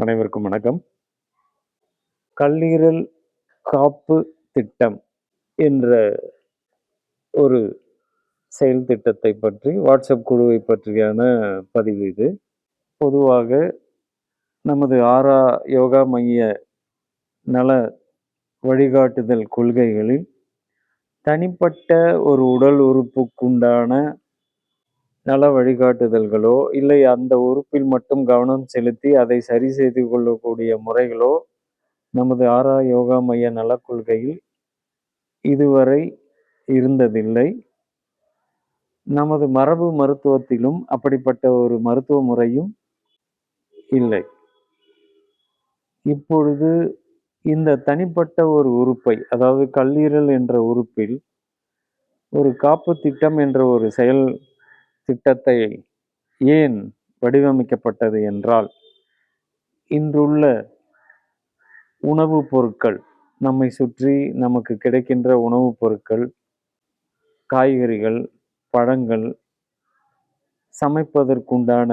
அனைவருக்கும் வணக்கம். கல்லீரல் காப்பு திட்டம் என்ற ஒரு செயல் திட்டத்தை பற்றி வாட்ஸ்அப் குழுவை பற்றியான பதிவு இது. பொதுவாக நமது ஆரா யோகா மைய நல வழிகாட்டுதல் கொள்கைகளில் தனிப்பட்ட ஒரு உடல் உறுப்புக்குண்டான நல வழிகாட்டுதல்களோ இல்லை அந்த உறுப்பில் மட்டும் கவனம் செலுத்தி அதை சரி செய்து கொள்ளக்கூடிய முறைகளோ நமது ஆரா யோகா மைய நலக் கொள்கையில் இதுவரை இருந்ததில்லை. நமது மரபு மருத்துவத்திலும் அப்படிப்பட்ட ஒரு மருத்துவ முறையும் இல்லை. இப்பொழுது இந்த தனிப்பட்ட ஒரு உறுப்பை அதாவது கல்லீரல் என்ற உறுப்பில் ஒரு காப்பு திட்டம் என்ற ஒரு செயல் திட்டத்தை ஏன் வடிவமைக்கப்பட்டது என்றால் இன்றுள்ள உணவுப் பொருட்கள் நம்மை சுற்றி நமக்கு கிடைக்கின்ற உணவுப் பொருட்கள் காய்கறிகள் பழங்கள் சமைப்பதற்குண்டான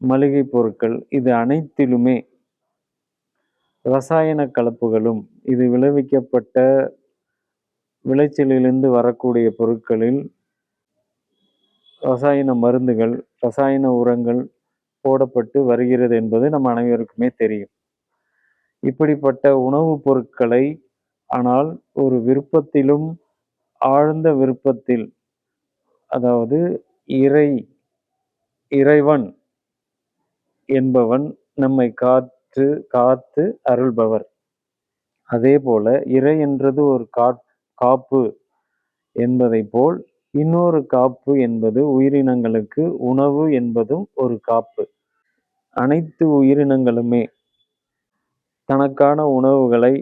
மளிகை பொருட்கள் இது அனைத்திலுமே ரசாயன கலப்புகளும் இது விளைவிக்கப்பட்ட விளைச்சலிலிருந்து வரக்கூடிய பொருட்களில் ரசாயன மருந்துகள் ரசாயன உரங்கள் போடப்பட்டு வருகிறது என்பது நம் அனைவருக்குமே தெரியும். இப்படிப்பட்ட உணவுப் பொருட்களை ஆனால் ஒரு விருப்பத்திலும் ஆழ்ந்த விருப்பத்தில் அதாவது இறை இறைவன் என்பவன் நம்மை காற்று காத்து அருள்பவர். அதே போல இறை என்றது ஒரு காப்பு என்பதை போல் இன்னொரு காப்பு என்பது உயிரினங்களுக்கு உணவு என்பதும் ஒரு காப்பு. அனைத்து உயிரினங்களுமே தனக்கான உணவுகளை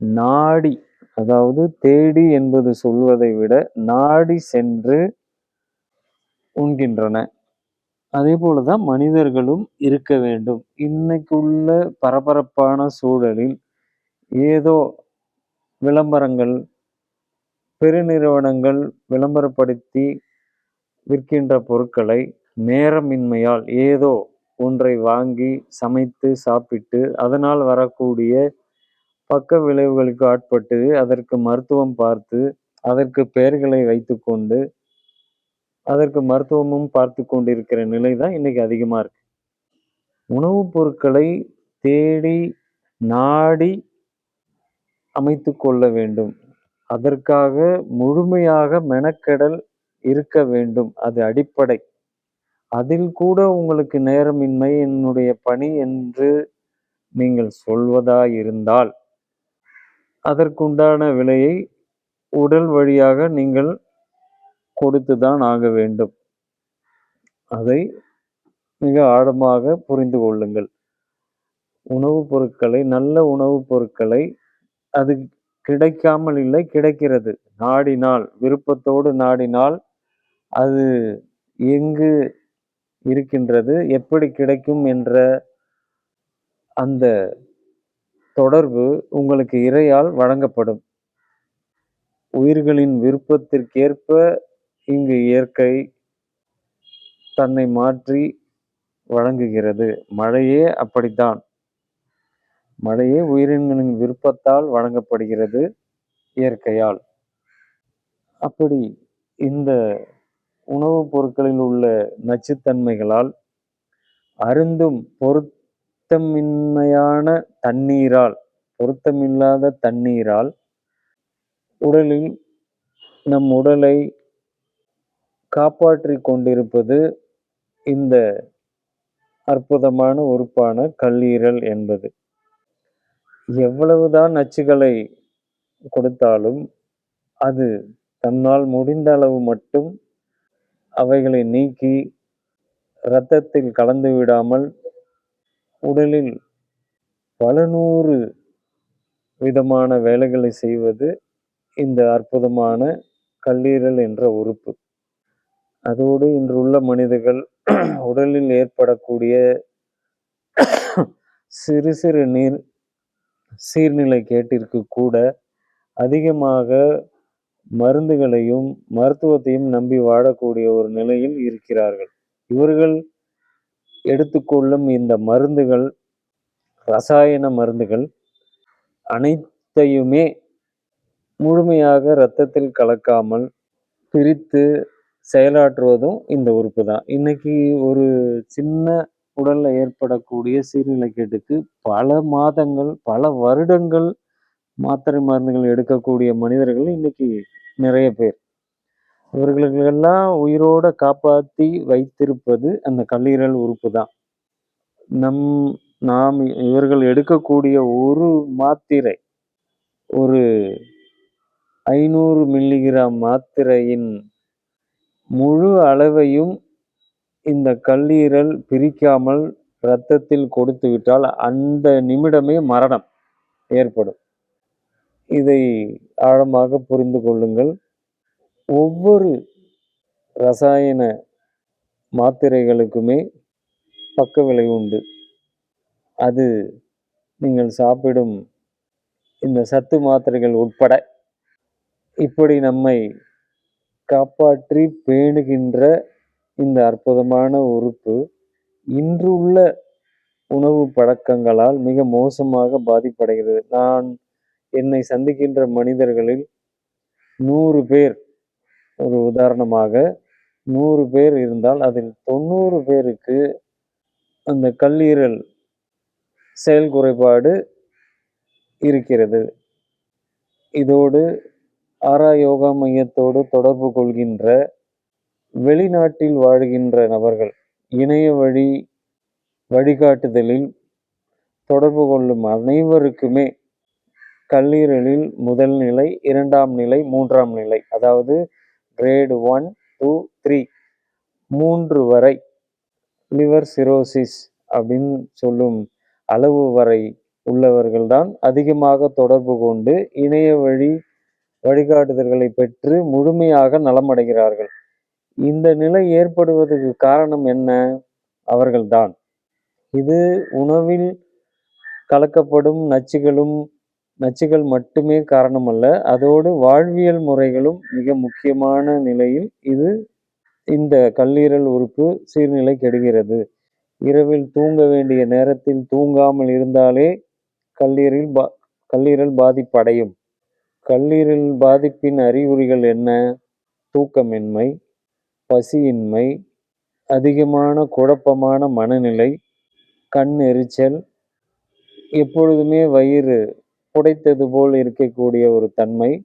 நாடி அதாவது தேடி என்பது சொல்வதை விட நாடி சென்று உண்கின்றன. அதே போலதான் மனிதர்களும் இருக்க வேண்டும். இன்னைக்குள்ள பரபரப்பான சூழலில் ஏதோ விளம்பரங்கள் பெருநிறுவனங்கள் விளம்பரப்படுத்தி விற்கின்ற பொருட்களை நேரமின்மையால் ஏதோ ஒன்றை வாங்கி சமைத்து சாப்பிட்டு அதனால் வரக்கூடிய பக்க விளைவுகளுக்கு ஆட்பட்டு அதற்கு மருத்துவம் பார்த்து அதற்கு பெயர்களை வைத்துக்கொண்டு அதற்கு மருத்துவமும் பார்த்து கொண்டிருக்கிற நிலை தான் இன்னைக்கு அதிகமாக இருக்கு. உணவுப் பொருட்களை தேடி நாடி அமைத்து கொள்ள வேண்டும். அதற்காக முழுமையாக மெனக்கெடல் இருக்க வேண்டும். அது அடிப்படை. அதில் கூட உங்களுக்கு நேரமின்மை என்னுடைய பணி என்று நீங்கள் சொல்வதாயிருந்தால் அதற்குண்டான விலையை உடல் வழியாக நீங்கள் கொடுத்துதான் ஆக வேண்டும். அதை மிக ஆழமாக புரிந்து கொள்ளுங்கள். உணவுப் பொருட்களை நல்ல உணவுப் பொருட்களை அது கிடைக்காமல் இல்லை கிடைக்கிறது. நாடினால் விருப்பத்தோடு நாடினால் அது எங்கு இருக்கின்றது எப்படி கிடைக்கும் என்ற அந்த தொடர்பு உங்களுக்கு இறையால் வழங்கப்படும். உயிர்களின் விருப்பத்திற்கேற்ப இங்கு இயற்கை தன்னை மாற்றி வழங்குகிறது. மழையே அப்படித்தான். மழையே உயிரினங்களின் விருப்பத்தால் வழங்கப்படுகிறது இயற்கையால். அப்படி இந்த உணவுப் பொருட்களில் உள்ள நச்சுத்தன்மைகளால் அருந்தும் பொருத்தமின்மையான தண்ணீரால் பொருத்தமில்லாத தண்ணீரால் உடலில் நம் உடலை காப்பாற்றி கொண்டிருப்பது இந்த அற்புதமான உறுப்பான கல்லீரல் என்பது. எவ்வளவுதான் நச்சுகளை கொடுத்தாலும் அது தன்னால் முடிந்த அளவு மட்டும் அவைகளை நீக்கி இரத்தத்தில் கலந்து விடாமல் உடலில் பல நூறு விதமான வேலைகளை செய்வது இந்த அற்புதமான கல்லீரல் என்ற உறுப்பு. அதோடு இன்றுள்ள மனிதர்கள் உடலில் ஏற்படக்கூடிய சிறு சிறு நீர் சீர்நிலை கேட்டிற்கு கூட அதிகமாக மருந்துகளையும் மருத்துவத்தையும் நம்பி வாழக்கூடிய ஒரு நிலையில் இருக்கிறார்கள். இவர்கள் எடுத்துக்கொள்ளும் இந்த மருந்துகள் ரசாயன மருந்துகள் அனைத்தையுமே முழுமையாக இரத்தத்தில் கலக்காமல் பிரித்து செயலாற்றுவதும் இந்த உறுப்பு தான். இன்னைக்கு ஒரு சின்ன உடல்ல ஏற்படக்கூடிய சீர்நிலைக்கேட்டுக்கு பல மாதங்கள் பல வருடங்கள் மாத்திரை மருந்துகள் எடுக்கக்கூடிய மனிதர்கள் இன்னைக்கு நிறைய பேர். இவர்களுக்கெல்லாம் உயிரோட காப்பாற்றி வைத்திருப்பது அந்த கல்லீரல் உறுப்பு தான். நம் நாம் இவர்கள் எடுக்கக்கூடிய ஒரு மாத்திரை ஒரு ஐநூறு மில்லிகிராம் மாத்திரையின் முழு அளவையும் இந்த கல்லீரல் பிரிக்காமல் இரத்தத்தில் கொடுத்து விட்டால் அந்த நிமிடமே மரணம் ஏற்படும். இதை ஆழமாக புரிந்து கொள்ளுங்கள். ஒவ்வொரு ரசாயன மாத்திரைகளுக்குமே பக்க விலை உண்டு. அது நீங்கள் சாப்பிடும் இந்த சத்து மாத்திரைகள் உட்பட இப்படி நம்மை காப்பாற்றி பேணுகின்ற இந்த அற்புதமான உறுப்பு இன்று உள்ள உணவு பழக்கங்களால் மிக மோசமாக பாதிப்படைகிறது. நான் என்னை சந்திக்கின்ற மனிதர்களில் நூறு பேர் ஒரு உதாரணமாக நூறு பேர் இருந்தால் அதில் தொண்ணூறு பேருக்கு அந்த கல்லீரல் செயல் குறைபாடு இருக்கிறது. இதோடு ஆரா யோகா மையத்தோடு தொடர்பு கொள்கின்ற வெளிநாட்டில் வாழ்கின்ற நபர்கள் இணைய வழி வழிகாட்டுதலில் தொடர்பு கொள்ளும் அனைவருக்குமே கல்லீரலில் முதல் நிலை இரண்டாம் நிலை மூன்றாம் நிலை அதாவது கிரேடு ஒன் டூ த்ரீ மூன்று வரை லிவர் சிரோசிஸ் அப்படின்னு சொல்லும் அளவு வரை உள்ளவர்கள்தான் அதிகமாக தொடர்பு கொண்டு இணைய வழி வழிகாட்டுதல்களை பெற்று முழுமையாக நலமடைகிறார்கள். இந்த நிலை ஏற்படுவதற்கு காரணம் என்ன? அவர்கள்தான். இது உணவில் கலக்கப்படும் நச்சுகளும் நச்சுகள் மட்டுமே காரணமல்ல. அதோடு வாழ்வியல் முறைகளும் மிக முக்கியமான நிலையில் இது இந்த கல்லீரல் உறுப்பு சீர்நிலை கெடுகிறது. இரவில் தூங்க வேண்டிய நேரத்தில் தூங்காமல் இருந்தாலே கல்லீரல் பா கல்லீரல் பாதிப்படையும். கல்லீரல் பாதிப்பின் அறிகுறிகள் என்ன? தூக்கமின்மை. பசியின்மை அதிகமான குழப்பமான மனநிலை கண் எரிச்சல் எப்பொழுதுமே வயிறு புடைத்தது போல் இருக்கக்கூடிய ஒரு தன்மை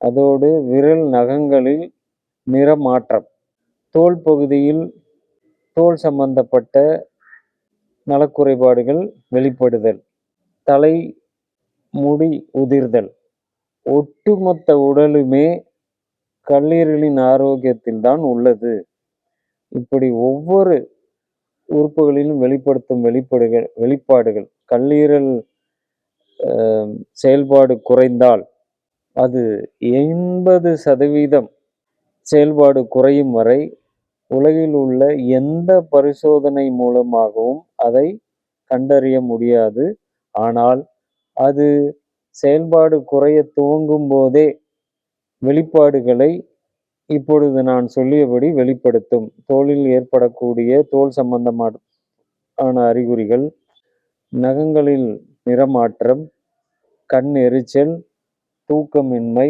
அதோடு விரல் நகங்களில் நிறமாற்றம். தோல் பகுதியில் தோல் சம்பந்தப்பட்ட நலக்குறைபாடுகள் வெளிப்படுதல். தலை முடி உதிர்தல். ஒட்டுமொத்த உடலுமே கல்லீரலின் ஆரோக்கியத்தில் தான் உள்ளது. இப்படி ஒவ்வொரு உறுப்புகளிலும் வெளிப்படுத்தும் வெளிப்பாடுகள் வெளிப்பாடுகள் கல்லீரல் செயல்பாடு குறைந்தால் அது எண்பது சதவீதம் செயல்பாடு குறையும் வரை உலகில் உள்ள எந்த பரிசோதனை மூலமாகவும் அதை கண்டறிய முடியாது. ஆனால் அது செயல்பாடு குறைய துவங்கும் போதே வெளிப்பாடுகளை இப்பொழுது நான் சொல்லியபடி வெளிப்படுத்தும். தோலில் ஏற்படக்கூடிய தோல் சம்பந்தமான அறிகுறிகள் நகங்களில் நிறமாற்றம் கண் எரிச்சல் தூக்கமின்மை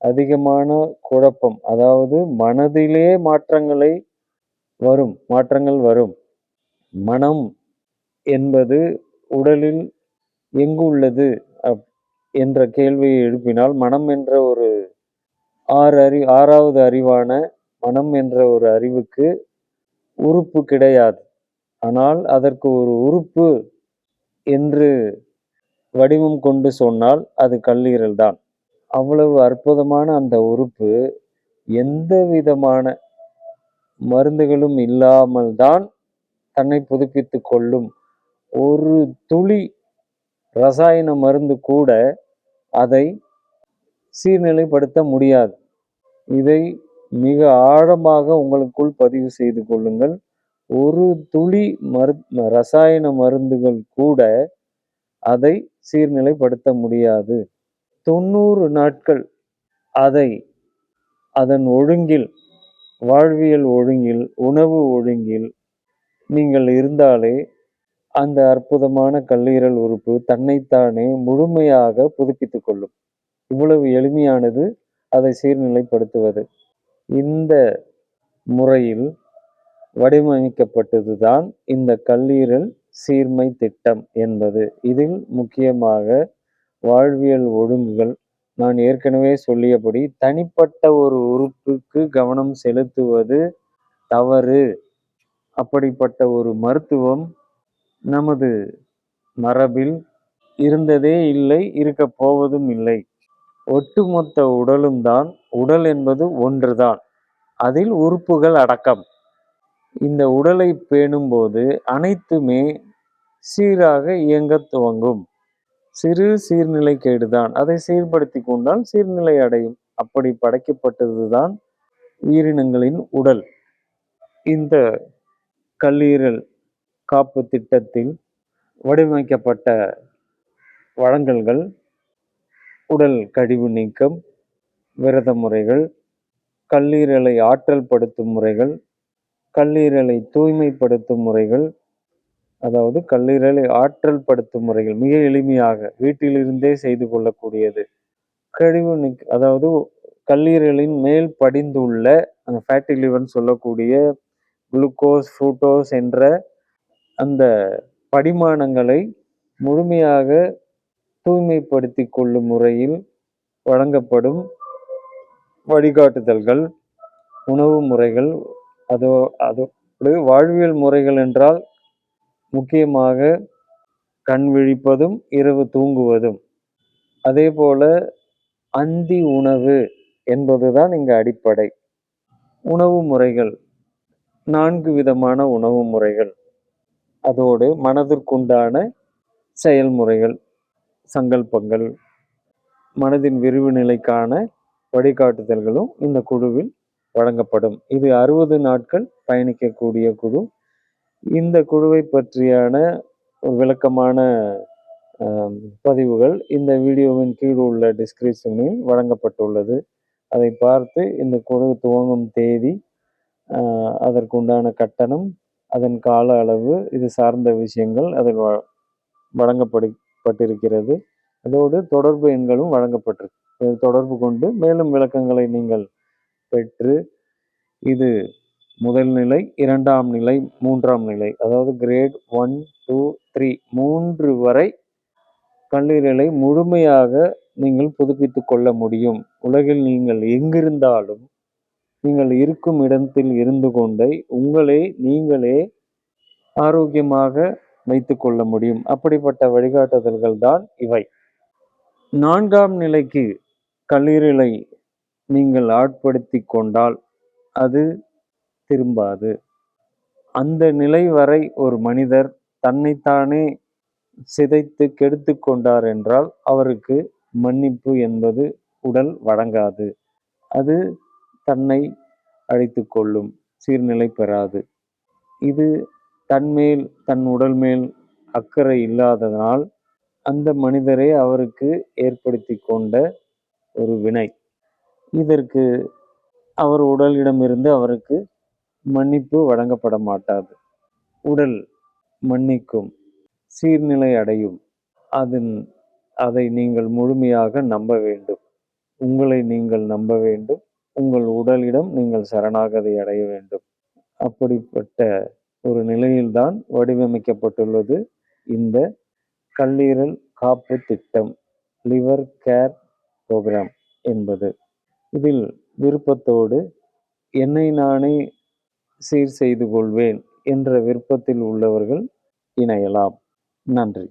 அதிகமான குழப்பம் அதாவது மனதிலே மாற்றங்களை வரும் மாற்றங்கள் வரும். மனம் என்பது உடலில் எங்கு உள்ளது? என்ற கேள்வியை எழுப்பினால் மனம் என்ற ஒரு ஆறு அறி ஆறாவது அறிவான மனம் என்ற ஒரு அறிவுக்கு உறுப்பு கிடையாது. ஆனால் அதற்கு ஒரு உறுப்பு என்று வடிவம் கொண்டு சொன்னால் அது கல்லீரல் தான். அவ்வளவு அற்புதமான அந்த உறுப்பு எந்த விதமான மருந்துகளும் இல்லாமல் தான் தன்னை புதுப்பித்து கொள்ளும். ஒரு துளி ரசாயன மருந்து கூட அதை சீர்நிலைப்படுத்த முடியாது. இதை மிக ஆழமாக உங்களுக்குள் பதிவு செய்து கொள்ளுங்கள். ஒரு துளி மரு ரசாயன மருந்துகள் கூட அதை சீர்நிலைப்படுத்த முடியாது. தொண்ணூறு நாட்கள் அதை அதன் ஒழுங்கில் வாழ்வியல் ஒழுங்கில் உணவு ஒழுங்கில் நீங்கள் இருந்தாலே அந்த அற்புதமான கல்லீரல் உறுப்பு தன்னைத்தானே முழுமையாக புதுப்பித்துக் கொள்ளும். இவ்வளவு எளிமையானது அதை சீர்நிலைப்படுத்துவது. இந்த முறையில் வடிவமைக்கப்பட்டதுதான் இந்த கல்லீரல் சீர்மை திட்டம் என்பது. இதில் முக்கியமாக வாழ்வியல் ஒழுங்குகள் நான் ஏற்கனவே சொல்லியபடி தனிப்பட்ட ஒரு உறுப்புக்கு கவனம் செலுத்துவது தவறு. அப்படிப்பட்ட ஒரு மருத்துவம் நமது மரபில் இருந்ததே இல்லை இருக்கப் போவதும் இல்லை. ஒட்டுமொத்த உடலும் தான் உடல் என்பது ஒன்றுதான். அதில் உறுப்புகள் அடக்கம். இந்த உடலை பேணும்போது அனைத்துமே சீராக இயங்கத் துவங்கும். சிறு சீர்நிலை கேடுதான். அதை சீர்படுத்தி கொண்டால் சீர்நிலை அடையும். அப்படி படைக்கப்பட்டதுதான் உயிரினங்களின் உடல். இந்த கல்லீரல் காப்பு திட்டத்தில் வடிவமைக்கப்பட்ட வழங்கல்கள் உடல் கழிவு நீக்கம் விரத முறைகள் கல்லீரலை ஆற்றல் படுத்தும் முறைகள் கல்லீரலை தூய்மைப்படுத்தும் முறைகள் அதாவது கல்லீரலை ஆற்றல் படுத்தும் முறைகள் மிக எளிமையாக வீட்டிலிருந்தே செய்து கொள்ளக்கூடியது. கழிவு நீக் அதாவது கல்லீரலின் மேல் படிந்துள்ள அந்த ஃபேட்டி லிவர்னு சொல்லக்கூடிய குளுக்கோஸ் ஃப்ரூட்டோஸ் என்ற அந்த படிமானங்களை முழுமையாக தூய்மைப்படுத்தி கொள்ளும் முறையில் வழங்கப்படும் வழிகாட்டுதல்கள் உணவு முறைகள் அதோ அதோடு வாழ்வியல் முறைகள் என்றால் முக்கியமாக கண் விழிப்பதும் இரவு தூங்குவதும். அதே போல அந்தி உணவு என்பதுதான் இங்கு அடிப்படை. உணவு முறைகள் நான்கு விதமான உணவு முறைகள். அதோடு மனதிற்குண்டான செயல்முறைகள். சங்கல்பங்கள் மனதின் விரிவு நிலைக்கான வழிகாட்டுதல்களும் இந்த குழுவில் வழங்கப்படும். இது அறுபது நாட்கள் பயணிக்கக்கூடிய குழு. இந்த குழுவை பற்றியான விளக்கமான பதிவுகள் இந்த வீடியோவின் கீழ் உள்ள டிஸ்கிரிப்ஷனில் வழங்கப்பட்டுள்ளது. அதை பார்த்து இந்த குழு துவங்கும் தேதி அதற்குண்டான கட்டணம் அதன் கால அளவு இது சார்ந்த விஷயங்கள் அதில் வழங்கப்படு பட்டிருக்கிறது அதோடு தொடர்பு எண்களும் வழங்கப்பட்டிருக்கு. தொடர்பு கொண்டு மேலும் விளக்கங்களை நீங்கள் பெற்று இது முதல் நிலை இரண்டாம் நிலை மூன்றாம் நிலை அதாவது கிரேட் ஒன் டூ த்ரீ மூன்று வரை கல்லீரலை முழுமையாக நீங்கள் புதுப்பித்து கொள்ள முடியும். உலகில் நீங்கள் எங்கிருந்தாலும் நீங்கள் இருக்கும் இடத்தில் இருந்து கொண்டே உங்களை நீங்களே ஆரோக்கியமாக வைத்து கொள்ள முடியும். அப்படிப்பட்ட வழிகாட்டுதல்கள் தான் இவை. நான்காம் நிலைக்கு கல்லீரலை நீங்கள் ஆட்படுத்தி கொண்டால் அது திரும்பாது. அந்த நிலை வரை ஒரு மனிதர் தன்னைத்தானே சிதைத்து கெடுத்து கொண்டார் என்றால் அவருக்கு மன்னிப்பு என்பது உடல் வழங்காது. அது தன்னை அழைத்து கொள்ளும். சீர்நிலை பெறாது. இது தன்மேல் தன் உடல் மேல் அக்கறை இல்லாததனால் அந்த மனிதரை அவருக்கு ஏற்படுத்தி கொண்ட ஒரு வினை. இதற்கு அவர் உடலிடமிருந்து அவருக்கு மன்னிப்பு வழங்கப்பட மாட்டாது. உடல் மன்னிக்கும் சீர்நிலை அடையும். அதன் அதை நீங்கள் முழுமையாக நம்ப வேண்டும். உங்களை நீங்கள் நம்ப வேண்டும். உங்கள் உடலிடம் நீங்கள் சரணாகதை அடைய வேண்டும். அப்படிப்பட்ட ஒரு நிலையில்தான் வடிவமைக்கப்பட்டுள்ளது. இந்த கல்லீரல் காப்பு திட்டம் லிவர் கேர் ப்ரோக்ராம் என்பது. இதில் விருப்பத்தோடு என்னை நானே சீர் செய்து கொள்வேன் என்ற விருப்பத்தில் உள்ளவர்கள் இணையலாம். நன்றி.